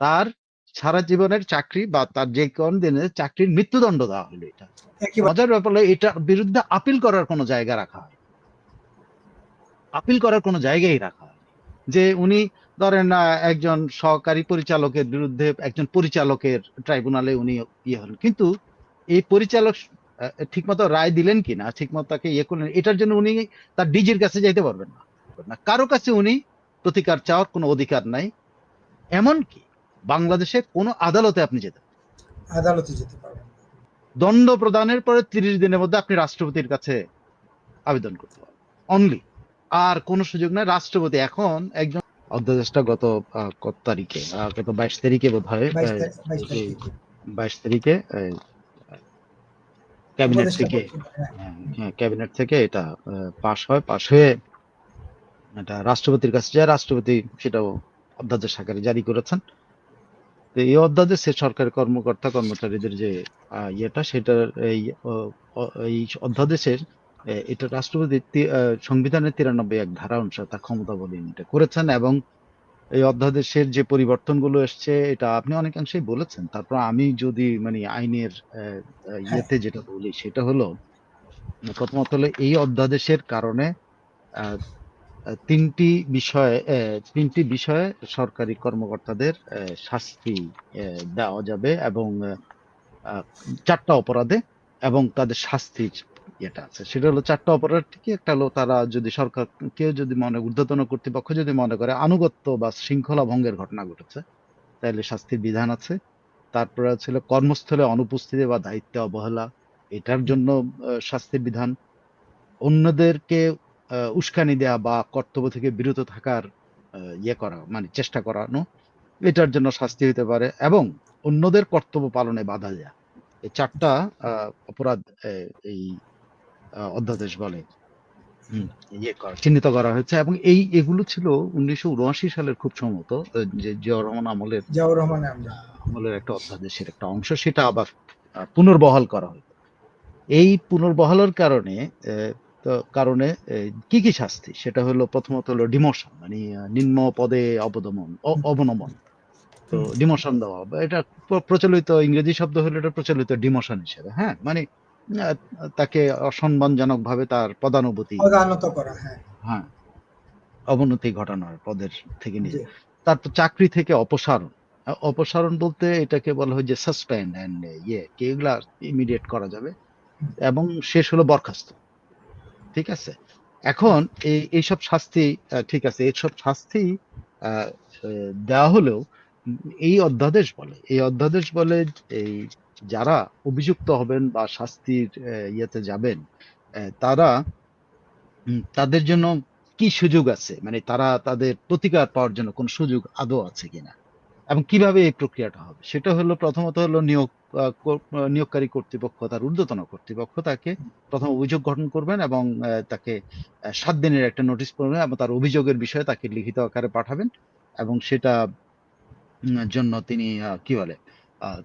তার সারা জীবনের চাকরি বা তার যে কোন দিনের চাকরির মৃত্যুদণ্ড দেওয়া হলো এটা। মজার ব্যাপার এটার বিরুদ্ধে আপিল করার কোনো জায়গা রাখা হয় আপিল করার কোনো জায়গায় রাখা হয় যে উনি ধরেন একজন সহকারী পরিচালকের বিরুদ্ধে একজন পরিচালকের ট্রাইব্যুনালে উনি ইয়ে হলেন। কিন্তু এই পরিচালক ঠিকমতো রায় দিলেন কিনা ঠিকমতো তাকে ইয়ে করলেন এটার জন্য উনি তার ডিজির কাছে যাইতে পারবেন না না। কারও কাছে উনি প্রতিকার চাওয়ার কোনো অধিকার নাই। এমনকি বাংলাদেশে কোনো আদালতে আপনি যেতে আদালতে যেতে পারবেন দণ্ড প্রদানের পরে তিরিশ দিনের মধ্যে আপনি রাষ্ট্রপতির কাছে আবেদন করতে পারেন অনলি আর কোন সুযোগ নাই। রাষ্ট্রপতি এখন একজন অধ্যাদেশটা গত কত তারিখে? গত বাইশ তারিখে বোধ হয় বাইশ তারিখ- ক্যাবিনেট থেকে হ্যাঁ। হ্যাঁ, ক্যাবিনেট থেকে এটা পাশ হয়। পাশ হয়ে এটা রাষ্ট্রপতির কাছে যায়। রাষ্ট্রপতি সেটাও অধ্যাদেশ আকারে জারি করেছেন। এই অধ্যাদেশে সরকারি কর্মকর্তা কর্মচারীদের যে ইয়েটা সেটার এই এই অধ্যাদেশের এটা রাষ্ট্রপতি সংবিধানের তিরানব্বই এক ধারা অনুসারে তার ক্ষমতা বলে এটা করেছেন এবং এই অধ্যাদেশের যে পরিবর্তনগুলো এসছে এটা আপনি অনেকাংশেই বলেছেন। তারপর আমি যদি মানে আইনের আহ, ইয়েতে যেটা বলি সেটা হলো প্রথমত হলো এই অধ্যাদেশের কারণে তিনটি বিষয়ে তিনটি বিষয়ে সরকারি কর্মকর্তাদের শাস্তি দেওয়া যাবে এবং চারটা অপরাধে এবং তাদের শাস্তির ইয়েটা আছে। সেটা হলো চারটা অপরাধ কি? একটা হলো তারা যদি সরকার, কেউ যদি মনে, ঊর্ধ্বতন কর্তৃপক্ষ যদি মনে করে আনুগত্য বা শৃঙ্খলা ভঙ্গের ঘটনা ঘটেছে, তাহলে শাস্তির বিধান আছে। তারপরে ছিল কর্মস্থলে অনুপস্থিতি বা দায়িত্বে অবহেলা, এটার জন্য শাস্তির বিধান। অন্যদেরকে উস্কানি দেয়া বা কর্তব্য থেকে বিরত থাকার ইয়ে করা মানে চেষ্টা করানো এটার জন্য শাস্তি হতে পারে এবং অন্যদের কর্তব্য পালনে বাধা দেয়া। এই চারটা অপরাধ এই অধ্যাদেশ বলে ইয়ে করা চিহ্নিত করা হয়েছে এবং এই এগুলো ছিল উনিশশো উনআশি সালের খুব সম্ভবত যে জিয়াউর রহমান আমলের জিয়াউর রহমানের আমরা আমলের একটা অধ্যাদেশের একটা অংশ সেটা আবার পুনর্বহাল করা হয় এই পুনর্বহালের কারণে তো কারণে কি কি শাস্তি? সেটা হলো প্রথমত হলো ডিমোশন মানে নিম্ন পদে অবদমন অবনমন। তো। ডিমোশন দেওয়া এটা প্রচলিত ইংরেজি শব্দ হলো এটা প্রচলিত ডিমোশন হিসেবে হ্যাঁ? মানে তাকে অসম্মানজনক ভাবে তার পদানুভূতি হ্যাঁ। হ্যাঁ অবনতি ঘটানোর পদের থেকে নিয়ে জি। তারপর চাকরি থেকে অপসারণ। অপসারণ বলতে এটাকে বলা হয় যে সাসপেন্ড এন্ড ইয়ে কি এগুলা ইমিডিয়েট করা যাবে। এবং শেষ হলো বরখাস্ত। ঠিক আছে? এখন এই, এইসব শাস্তি ঠিক আছে, এইসব শাস্তি দেওয়া হলেও এই অধ্যাদেশ বলে, এই অধ্যাদেশ বলে এই যারা অভিযুক্ত হবেন বা শাস্তির ইয়েতে যাবেন তারা তাদের জন্য কি সুযোগ আছে? মানে তারা তাদের প্রতিকার পাওয়ার জন্য কোন সুযোগ আদৌ আছে কিনা? এবং কীভাবে এই প্রক্রিয়াটা হবে? সেটা হলো প্রথমত হলো নিয়োগ নিয়োগকারী কর্তৃপক্ষ তার ঊর্ধ্বতন কর্তৃপক্ষ তাকে প্রথম অভিযোগ গঠন করবেন এবং তাকে সাত দিনের একটা নোটিশ করবেন এবং তার অভিযোগের বিষয়ে তাকে লিখিত আকারে পাঠাবেন এবং সেটা জন্য তিনি কি বলে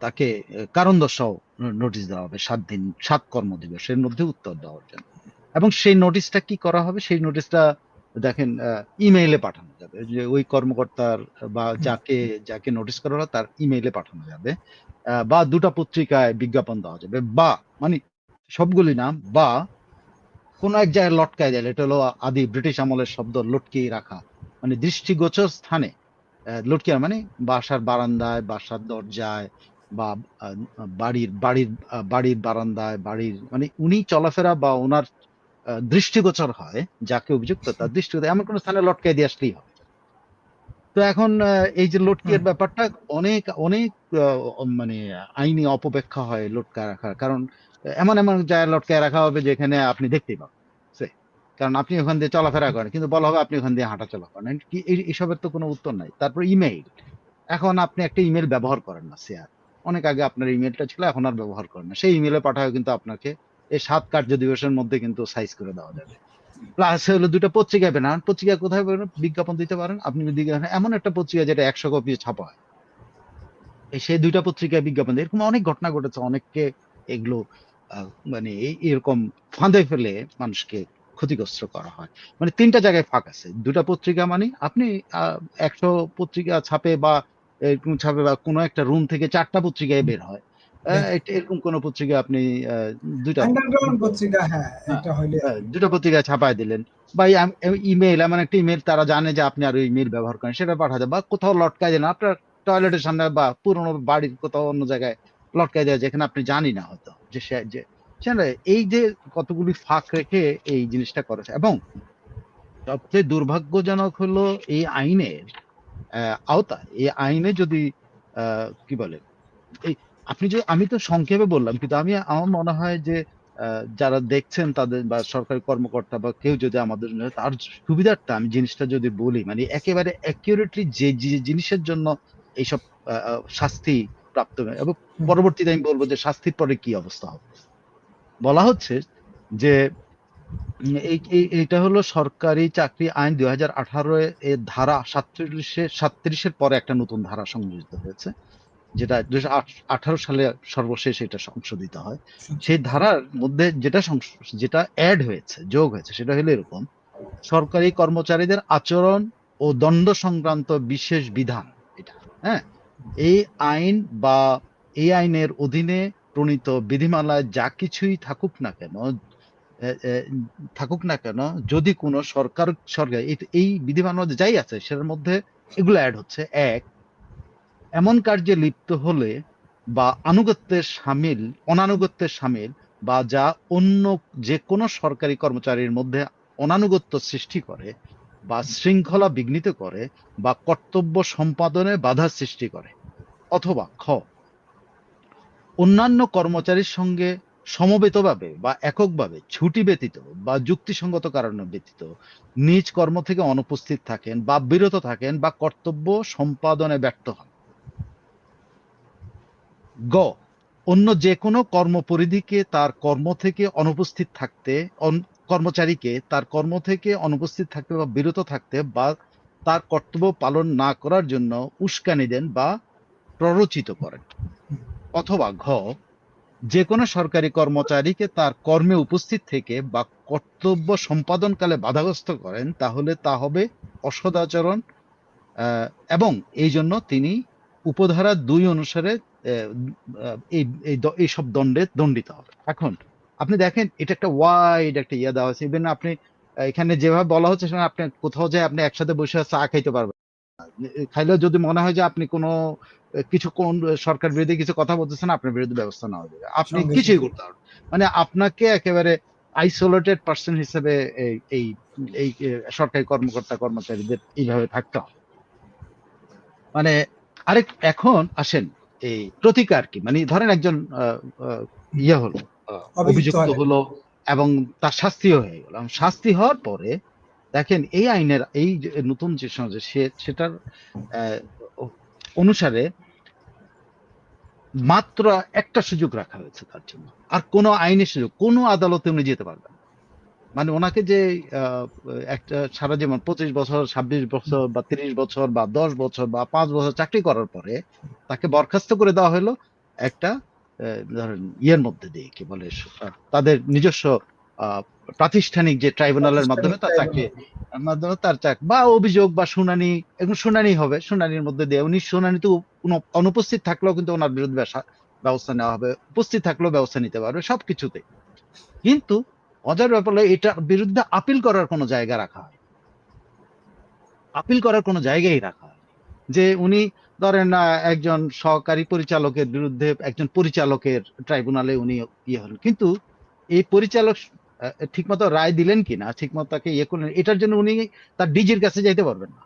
তাকে কারণ দর্শাও নোটিশ দেওয়া হবে সাত দিন, সাত কর্মদিবসের মধ্যে উত্তর দেওয়ার জন্য। এবং সেই নোটিশটা কি করা হবে? সেই নোটিশটা দেখেন ইমেইলে পাঠানো যাবে। যে ওই কর্মকর্তার বা যাকে যাকে নোটিশ করা হলো তার ইমেইলে পাঠানো যাবে। বা দুটা পত্রিকায় বিজ্ঞাপন দেওয়া যাবে। বা মানে সবগুলি না বা কোন এক জায়গায় লটকায় যায় এটা হলো আদি ব্রিটিশ আমলের শব্দ লটকিয়ে রাখা। মানে দৃষ্টিগোচর স্থানে লটকিয়ে মানে বাসার বারান্দায় বাসার দরজায় বা বাড়ির বাড়ির বাড়ির বারান্দায় বাড়ির মানে উনি চলাফেরা বা ওনার দৃষ্টিগোচর হয় যাকে অভিযুক্ত তার দৃষ্টিগোচর এমন কোন স্থানে লটকাই দিয়ে আসলেই হবে। তো এখন এই যে লটকিয়ের ব্যাপারটা অনেক অনেক মানে আইনি অপব্যাখ্যা হয় লটকায় রাখার। কারণ এমন এমন জায়গায় লটকায় রাখা হবে যেখানে আপনি দেখতেই পাবেন। সে, কারণ আপনি ওখান দিয়ে চলাফেরা করেন কিন্তু বলা হবে আপনি ওখান দিয়ে হাঁটাচলা করেন। কি এসবের তো কোনো উত্তর নাই। তারপর ইমেইল। এখন আপনি একটা ইমেল ব্যবহার করেন না শেয়ার অনেক আগে আপনার ইমেলটা ছিল এখন আর ব্যবহার করেন না। সেই ইমেলে পাঠায় কিন্তু আপনাকে এই সাত কার্য দিবসের মধ্যে কিন্তু সাইজ করে দেওয়া যাবে। প্লাস হলো দুটো পত্রিকা বেনান পত্রিকা কোথায় বেরোন? বিজ্ঞাপন দিতে পারেন। আপনি যদি এমন একটা পত্রিকা যেটা একশো কপি ছাপা হয়। সেই দুইটা পত্রিকায় বিজ্ঞাপন এরকম অনেক ঘটনা ঘটেছে। অনেককে এগুলো মানে এরকম ফাঁদে ফেলে মানুষকে ক্ষতিগ্রস্ত করা হয়। মানে তিনটা জায়গায় ফাঁক আছে। দুটা পত্রিকা মানে আপনি একশো পত্রিকা ছাপে বা এরকম ছাপে বা কোনো একটা রুম থেকে চারটা পত্রিকায় বের হয়। এরকম কোনো পত্রিকা আপনি দুইটা আন্ডারগ্রাউন্ড পত্রিকা হ্যাঁ হ্যাঁ, এটা হইলে হ্যাঁ, দুটো পত্রিকা ছাপায় দিলেন। বা ইমেল এমন একটা ইমেল তারা জানে যে আপনি আর ইমেল ব্যবহার করেন সেটা পাঠাতে বা কোথাও লটকায় দিলেন আপনার টয়লেটের সামনে বা পুরোনো বাড়ির কোথাও অন্য জায়গায় লটকায় দেওয়া যেখানে আপনি জানি না হয়তো। যে যে এই যে কতগুলি ফাঁক রেখে এই জিনিসটা করেছে এবং সবচেয়ে দুর্ভাগ্যজনক হলো এই আইনের আওতা এই আইনে যদি আহ, কি বলে এই আপনি যে আমি তো সংক্ষেপে বললাম কিন্তু আমি আমার মনে হয় যে যারা দেখছেন তাদের বা সরকারি কর্মকর্তা বা কেউ যদি আমাদের তার সুবিধার্থে আমি জিনিসটা যদি বলি মানে একেবারে অ্যাকিউরেটলি যে জিনিসের জন্য এইসব শাস্তি প্রাপ্ত হয়। এবং পরবর্তীতে আমি বলব যে শাস্তির পরে কি অবস্থা হবে? বলা হচ্ছে যে এইটা হলো সরকারি চাকরি আইন দুই হাজার আঠারো এর ধারা সাতত্রিশে সাতত্রিশের পরে একটা নতুন ধারা সংযোজিত হয়েছে। যেটা দুই আঠারো সালে সর্বশেষ এটা সংশোধিত হয়। সেই ধারার মধ্যে যেটা যেটা অ্যাড হয়েছে যোগ হয়েছে সেটা হলো এরকম সরকারি কর্মচারীদের আচরণ ও দণ্ড সংক্রান্ত বিশেষ বিধান এটা হ্যাঁ? এই আইন বা এই আইনের অধীনে প্রণীত বিধিমালায় যা কিছুই থাকুক না কেন থাকুক না কেন যদি কোনো সরকার সরকার এই- এই বিধিমালার মধ্যে যাই আছে সেটার মধ্যে এগুলো অ্যাড হচ্ছে। এক এমন কার্যে লিপ্ত হলে বা আনুগত্যের সামিল, অনানুগত্যের সামিল বা যা অন্য যে কোনো সরকারি কর্মচারীর মধ্যে অনানুগত্য সৃষ্টি করে বা শৃঙ্খলা বিঘ্নিত করে বা কর্তব্য সম্পাদনে বাধা সৃষ্টি করে অথবা খ, অন্যান্য কর্মচারীর সঙ্গে সমবেতভাবে বা এককভাবে ছুটি ব্যতীত বা যুক্তিসঙ্গত কারণে ব্যতীত নিজ কর্ম থেকে অনুপস্থিত থাকেন বা বিরত থাকেন বা কর্তব্য সম্পাদনে ব্যর্থ হন। গ, অন্য যে কোনো কর্মপরিধিকে তার কর্ম থেকে অনুপস্থিত থাকতে কর্মচারীকে তার কর্ম থেকে অনুপস্থিত থাকতে বা বিরত থাকতে বা তার কর্তব্য পালন না করার জন্য উস্কানি দেন বা প্ররোচিত করেন। অথবা ঘ যে কোনো সরকারি কর্মচারীকে তার কর্মে উপস্থিত থেকে বা কর্তব্য সম্পাদনকালে বাধাগ্রস্ত করেন, তাহলে তা হবে অসদাচরণ এবং এই জন্য তিনি উপধারা দুই অনুসারে এই এই দ- দণ্ডে দণ্ডিত হবে। এখন আপনি দেখেন এটা একটা ওয়াইড একটা ইয়ে দেওয়া আছে। ইভেন আপনি এখানে যেভাবে বলা হচ্ছে সেখানে আপনি কোথাও যায় আপনি একসাথে বসে চা খাইতে পারবেন না। খাইলেও যদি মনে হয় যে আপনি কোনো কিছু কোন সরকার বিরোধী কিছু কথা বলতেছেন আপনার বিরুদ্ধে ব্যবস্থা নেওয়া যাবে। আপনি কিছুই করতে পারবেন মানে আপনাকে একেবারে আইসোলেটেড পার্সন হিসেবে এই এই সরকারি কর্মকর্তা কর্মচারীদের এইভাবে থাকতে হবে। মানে আরেক এখন আসেন এই প্রতিকার কি? মানে ধরেন একজন আহ, আহ, ইয়ে হলো অভিযুক্ত হলো এবং তার শাস্তিও হয়ে গেল। এবং শাস্তি হওয়ার পরে দেখেন এই আইনের এই যে নতুন যে সে সেটার আহ, অনুসারে মাত্র একটা সুযোগ রাখা হয়েছে তার জন্য। আর কোনো আইনের সুযোগ কোনো আদালতে উনি যেতে পারবেন না। মানে ওনাকে যে একটা সারা জীবন পঁচিশ বছর, ছাব্বিশ বছর বা তিরিশ বছর বা দশ বছর বা পাঁচ বছর চাকরি করার পরে তাকে বরখাস্ত করে দেওয়া হলো একটা ধরেন ইয়ের মধ্যে দিয়ে, কি বলে তাদের নিজস্ব প্রাতিষ্ঠানিক যে ট্রাইব্যুনালের মাধ্যমে তার চাকরি, মাধ্যমে তার চাক, বা অভিযোগ বা শুনানি, এগুলো শুনানি হবে, শুনানির মধ্যে দিয়ে। উনি শুনানিতে উপ- অনুপস্থিত থাকলেও কিন্তু ওনার বিরুদ্ধে ব্যবস্থা নেওয়া হবে, উপস্থিত থাকলেও ব্যবস্থা নিতে পারবে সবকিছুতে। কিন্তু মজার ব্যাপার হলো এটার বিরুদ্ধে আপিল করার কোনো জায়গা রাখা হয়। আপিল করার কোনো জায়গাই রাখা হয়। যে উনি ধরেন একজন সহকারী পরিচালকের বিরুদ্ধে একজন পরিচালকের ট্রাইব্যুনালে উনি ইয়ে হলেন। কিন্তু এই পরিচালক ঠিকমতো রায় দিলেন কিনা ঠিকমতো তাকে ইয়ে করলেন, এটার জন্য উনি তার ডিজির কাছে যাইতে পারবেন না।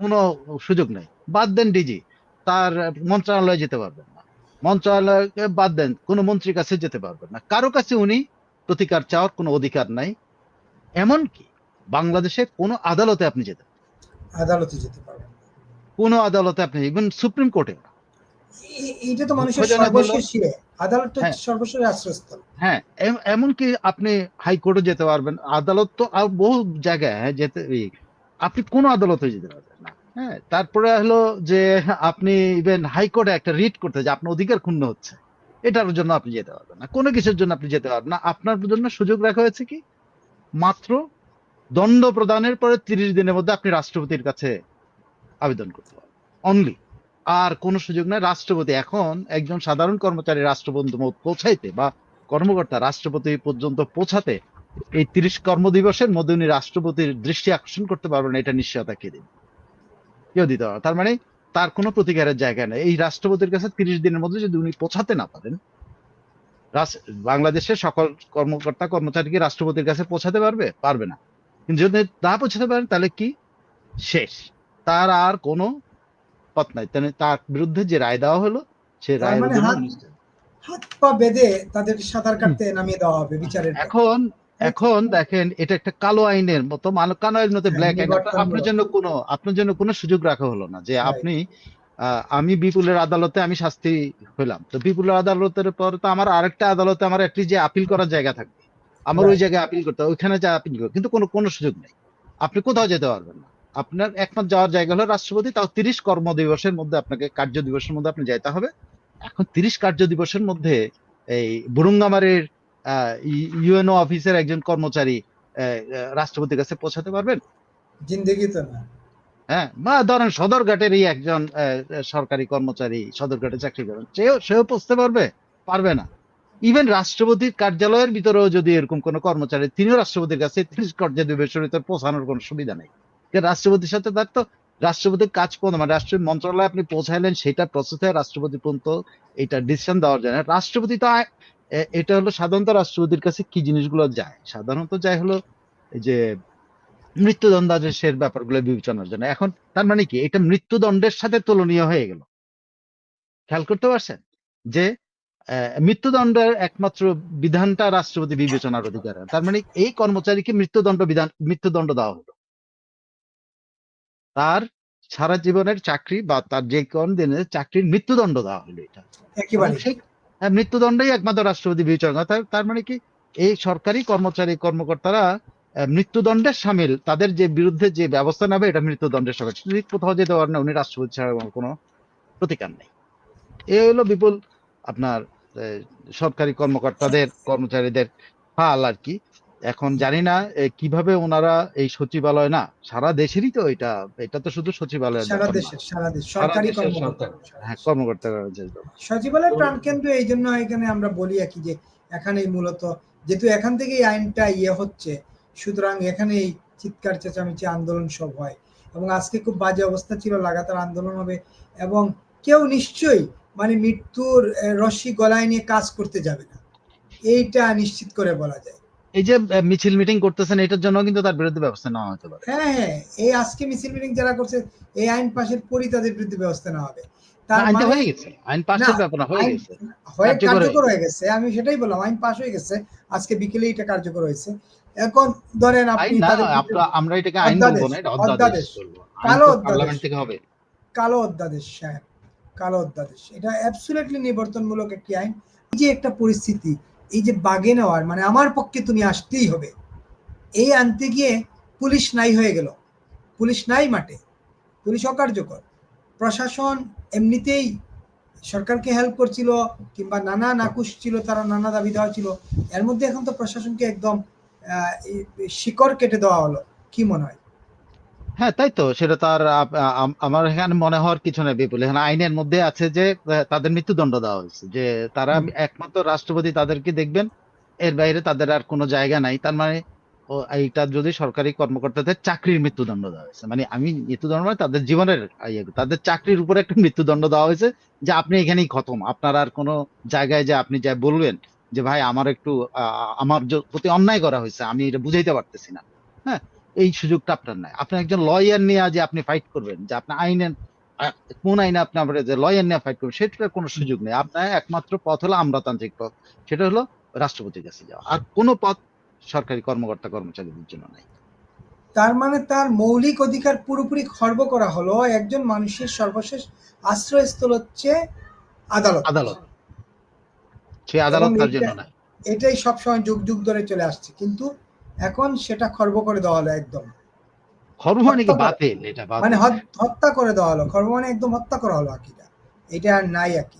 কোনো সুযোগ নেই। বাদ দেন ডিজি, তার মন্ত্রণালয়ে যেতে পারবেন না। মন্ত্রণালয়কে বাদ দেন, কোনো মন্ত্রীর কাছে যেতে পারবেন না। কারও কাছে উনি প্রতিকার চাওয়ার কোনো অধিকার নাই। এমনকি বাংলাদেশে কোনো আদালতে আপনি যেতে আদালতে যেতে পারবেন কোনো আদালতে আপনি ইভেন সুপ্রিম কোর্টে এইটা তো মানুষের সর্বশেষ আদালত তো হ্যাঁ। সর্বশেষ আশ্রয়স্থল। হ্যাঁ এম- এমনকি আপনি হাইকোর্টে যেতে পারবেন। আদালত তো আর বহু জায়গায় হ্যাঁ, যেতে আপনি কোনো আদালতে যেতে পারবেন না। হ্যাঁ তারপরে হলো যে আপনি ইভেন হাইকোর্টে একটা রিট করতে যে আপনার অধিকার ক্ষুণ্ণ হচ্ছে। এটার জন্য আপনি যেতে পারবেন না। কোনো কিছুর জন্য আপনি যেতে পারবেন না। আপনার জন্য সুযোগ রাখা হয়েছে কি? মাত্র দণ্ড প্রদানের পরে তিরিশ দিনের মধ্যে আপনি রাষ্ট্রপতির কাছে আবেদন করতে পারবেন। অনলি আর কোনো সুযোগ নাই। রাষ্ট্রপতি এখন একজন সাধারণ কর্মচারী রাষ্ট্রপতি পৌঁছাইতে বা কর্মকর্তা রাষ্ট্রপতি পর্যন্ত পৌঁছাতে এই তিরিশ কর্মদিবসের মধ্যে উনি রাষ্ট্রপতির দৃষ্টি আকর্ষণ করতে পারবেন এটা নিশ্চয়তা কে দিন কেউ দিতে পারবে। তার মানে তার কোনো প্রতিকারের জায়গা নেই। এই রাষ্ট্রপতির কাছে তিরিশ দিনের মধ্যে যদি উনি পৌঁছাতে না পারেন বাংলাদেশের সকল কর্মকর্তা কর্মচারী কি রাষ্ট্রপতির কাছে পৌঁছাতে পারবে? পারবে না। কিন্তু যদি না পৌঁছাতে পারেন তাহলে কি? শেষ। তার আর কোনো পথ নাই। তাহলে তার বিরুদ্ধে যে রায় দেওয়া হলো সে রায় মানে হাত- হাত পা বেঁধে তাদের সাঁতার কাটতে নামিয়ে দেওয়া হবে বিচারের এখন এখন দেখেন এটা একটা কালো আইনের মতো মানে কালো আইনের মতো হ্যাঁ, ব্ল্যাক আইন আপনার জন্য কোনো আপনার জন্য কোনো সুযোগ রাখা হলো না যে আপনি আহ, আমি বিপুলের আদালতে আমি শাস্তি হইলাম। তো বিপুলের আদালতের পর তো আমার আরেকটা আদালতে আমার একটি যে আপিল করার জায়গা থাকবে। আমার ওই জায়গায় আপিল করতে হবে, ওইখানে যা আপিল করবে কিন্তু কোনো কোনো সুযোগ নেই। আপনি কোথাও যেতে পারবেন না। আপনার একমাত্র যাওয়ার জায়গা হলো রাষ্ট্রপতি তাও তিরিশ কর্ম দিবসের মধ্যে আপনাকে কার্য দিবসের মধ্যে আপনি যাইতে হবে। এখন তিরিশ কার্য দিবসের মধ্যে এই বুরুঙ্গামারের ইউএনও অফিসের একজন কর্মচারী রাষ্ট্রপতির কাছে পৌঁছাতে পারবেন? জিন্দেগি তো না। হ্যাঁ বা ধরেন সদরঘাটেরই একজন সরকারি কর্মচারী সদরঘাটে চাকরি করেন সেও সেও পৌঁছতে পারবে? পারবে না। ইভেন রাষ্ট্রপতির কার্যালয়ের ভিতরেও যদি এরকম কোনো কর্মচারী তিনিও রাষ্ট্রপতির কাছে তিরিশ কার্য দিবসের ভিতর পৌঁছানোর কোনো সুবিধা নেই। রাষ্ট্রপতির সাথে তার তো রাষ্ট্রপতির কাজ পর্যন্ত মানে রাষ্ট্রীয় মন্ত্রণালয়ে আপনি পৌঁছাইলেন সেটা প্রসেসে রাষ্ট্রপতি পর্যন্ত এটা ডিসিশন দেওয়ার না রাষ্ট্রপতি তো এটা হলো সাধারণত রাষ্ট্রপতির কাছে কি জিনিসগুলো যায়? সাধারণত যায় হলো এই যে মৃত্যুদণ্ডাদেশের ব্যাপারগুলো বিবেচনার জন্য। এখন তার মানে কি? এটা মৃত্যুদণ্ডের সাথে তুলনীয় হয়ে গেল। খেয়াল করতে পারছেন? যে মৃত্যুদণ্ডের একমাত্র বিধানটা রাষ্ট্রপতি বিবেচনার অধিকার। তার মানে এই কর্মচারীকে মৃত্যুদণ্ড বিধান মৃত্যুদণ্ড দেওয়া হলো। তার সারা জীবনের চাকরি বা তার যে কোন দিনের চাকরির মৃত্যুদণ্ড দেওয়া হলো এটা। একেবারে। মৃত্যুদণ্ডই একমাত্র রাষ্ট্রপতি বিবেচনা করে। তার মানে কি? এই সরকারি কর্মচারী, কর্মকর্তারা মৃত্যুদণ্ডের সামিল। তাদের যে বিরুদ্ধে যে ব্যবস্থা নেবে, এটা মৃত্যুদণ্ডের সামিল কোথাও যেতে পারেন না, উনি রাষ্ট্রপতি ছাড়া কোনো প্রতিকার নেই। এ হলো বিপুল আপনার সরকারি কর্মকর্তাদের, কর্মচারীদের হাল আর কি। এখন জানি না কীভাবে ওনারা এই সচিবালয় না সারা দেশেরই তো এটা এটা তো শুধু সচিবালয়ের সারা। দেশের সারা দেশ সরকারি কর্মকর্তা হ্যাঁ সচিবালয় প্রাণকেন্দ্র এই জন্য এখানে আমরা বলি আর কি যে এখানেই মূলত যেহেতু এখান থেকে আইনটা ইয়ে হচ্ছে সুতরাং এখানেই চিৎকার চেঁচামেচি আন্দোলন সব হয়। এবং আজকে খুব বাজে অবস্থা ছিল লাগাতার আন্দোলন হবে এবং কেউ নিশ্চয়ই মানে মৃত্যুর রশ্মি গলায় নিয়ে কাজ করতে যাবে না। এইটা নিশ্চিত করে বলা যায়। এই যে মিছিল মিটিং করতেছেন এটার জন্য কিন্তু তার বিরুদ্ধে ব্যবস্থা নেওয়া হতে পারে। হ্যাঁ হ্যাঁ এই আজকে মিছিল মিটিং যারা করছে এই আইন পাশের পরই তাদের বিরুদ্ধে ব্যবস্থা নেওয়া হবে। আইনটা মানে হয়ে গেছে। আইন পাশের ব্যাপার না, হয়ে গেছে। হয়ে কার্যকর কার্যকর হয়ে হয়ে গেছে আমি সেটাই বললাম আইন পাস হয়ে গেছে আজকে বিকেলে এটা কার্যকর হয়েছে। এখন ধরেন আপনি আমরা এটাকে আইন বলব না এটা অধ্যাদেশ কালো অধ্যাদেশ। পার্লামেন্ট থেকে হবে। কালো অধ্যাদেশ কালো অধ্যাদেশ। এটা অ্যাবসুলেটলি নিবর্তনমূলক একটি আইন। যে একটা পরিস্থিতি এই যে বাগে নেওয়ার মানে আমার পক্ষে তুমি আসতেই হবে। এই আনতে গিয়ে পুলিশ নাই হয়ে গেল। পুলিশ নাই মাঠে। পুলিশ অকার্যকর। প্রশাসন এমনিতেই সরকারকে হেল্প করছিল, কিংবা নানা নাকুশ ছিল, তারা নানা দাবি দেওয়া ছিল। এর মধ্যে এখন তো প্রশাসনকে একদম শিকড় কেটে দেওয়া হলো। কি মনে হয়? হ্যাঁ তাই তো। সেটা তার আমার এখানে মনে হওয়ার কিছু নেই বিপুল। এখানে আইনের মধ্যে আছে যে তাদের মৃত্যুদণ্ড দেওয়া হয়েছে। যে তারা একমাত্র রাষ্ট্রপতি তাদেরকে দেখবেন এর বাইরে তাদের আর কোনো জায়গা নাই। তার মানে এইটা যদি সরকারি কর্মকর্তাদের চাকরির মৃত্যুদণ্ড দেওয়া হয়েছে। মানে আমি মৃত্যুদণ্ড মানে তাদের জীবনের তাদের চাকরির উপরে একটা মৃত্যুদণ্ড দেওয়া হয়েছে যে আপনি এখানেই খতম। আপনার আর কোনো জায়গায় যে আপনি যা বলবেন যে ভাই আমার একটু আহ, আমার প্রতি অন্যায় করা হয়েছে আমি এটা বুঝাইতে পারতেছি না। হ্যাঁ এই সুযোগটা আপনার নাই। আপনি একজন লয়ার নিয়ে যে আপনি ফাইট করবেন যে আপনি আইনের কোন আইনে আপনি আপনার যে লয়ার নিয়ে ফাইট করবেন সেটার কোনো সুযোগ নেই। আপনার একমাত্র পথ হলো আমলাতান্ত্রিক পথ সেটা হলো রাষ্ট্রপতির কাছে যাওয়া। আর কোনো পথ সরকারি কর্মকর্তা কর্মচারীদের জন্য নাই। তার মানে তার মৌলিক অধিকার পুরোপুরি খর্ব করা হলো একজন মানুষের সর্বশেষ আশ্রয়স্থল হচ্ছে আদালত। আদালত। সেই আদালত তার জন্য নাই। এটাই সবসময় যুগ যুগ ধরে চলে আসছে। কিন্তু এখন সেটা খর্ব করে দেওয়া হলো একদম। খর্ব মানে কি? হত্যা বাতিল এটা মানে হত- হত্যা করে দেওয়া হলো। খর্ব মানে একদম হত্যা করা হলো আকিটা এটা আর নাই আকি